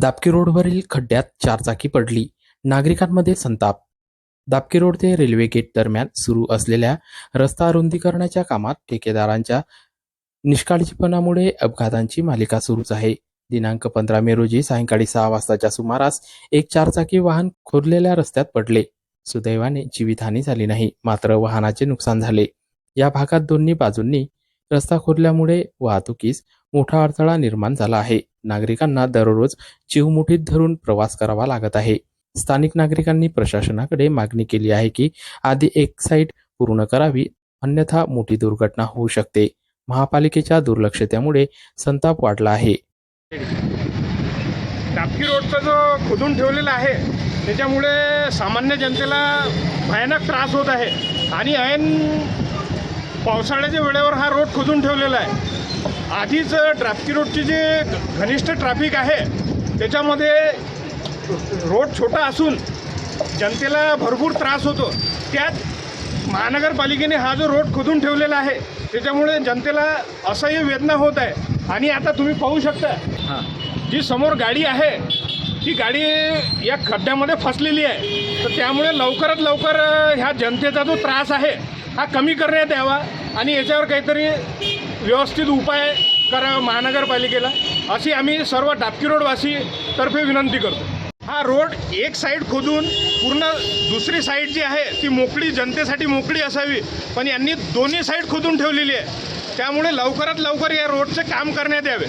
दापकी रोडवरील खड्ड्यात चारचाकी पडली. नागरिकांमध्ये संताप. दापकी रोड ते रेल्वे गेट दरम्यान सुरू असलेल्या रस्ता रुंदीकरणाच्या कामात ठेकेदारांच्या निष्काळजीपणामुळे अपघातांची मालिका सुरूच आहे. दिनांक पंधरा मे रोजी सायंकाळी सहा वाजताच्या सुमारास एक चारचाकी वाहन खोदलेल्या रस्त्यात पडले. सुदैवाने जीवितहानी झाली नाही मात्र वाहनाचे नुकसान झाले. या भागात दोन्ही बाजूंनी रस्ता खोदल्यामुळे वाहतुकीस मोठा अडथळा निर्माण झाला आहे. नागरिकांना दररोज चिवमुठीत धरून प्रवास करावा लागत आहे. स्थानिक नागरिकांनी प्रशासनाकडे मागणी केली आहे की आधी एक साईट पूर्ण करावी अन्यथा मोठी दुर्घटना होऊ शकते. महापालिकेच्या दुर्लक्षतेमुळे संताप वाढला आहे. टापकी रोडचा जो खोदून ठेवलेला आहे त्याच्यामुळे सामान्य जनतेला भयानक त्रास होत आहे. आणि ऐन पावसाळ्याच्या वेळेवर हा रोड खोदून ठेवलेला आहे. आधीच ड्राफकी रोडची जे घनिष्ठ ट्रॅफिक आहे त्याच्यामध्ये रोड छोटा असून जनतेला भरपूर त्रास होतो. त्यात महानगरपालिकेने हा जो रोड खोदून ठेवलेला आहे त्याच्यामुळे जनतेला असह्य वेदना होत आहे. आणि आता तुम्ही पाहू शकता जी समोर गाडी आहे ती गाडी या खड्ड्यामध्ये फसलेली आहे. तर त्यामुळे लवकरात लवकर ह्या जनतेचा जो त्रास आहे हा कमी करण्यात यावा आणि याच्यावर काहीतरी व्यवस्थित उपाय करा महानगरपालिकेला अशी आम्ही सर्व डापकी रोडवासी तर्फे विनंती करतो. हा रोड एक साईड खोदून पूर्ण दुसरी साईड जी आहे ती मोकळी जनतेसाठी मोकळी असावी. पण यांनी दोन्ही साईड खोदून ठेवलेली आहे. त्यामुळे लवकरात लवकर या रोडचे काम करण्यात यावे.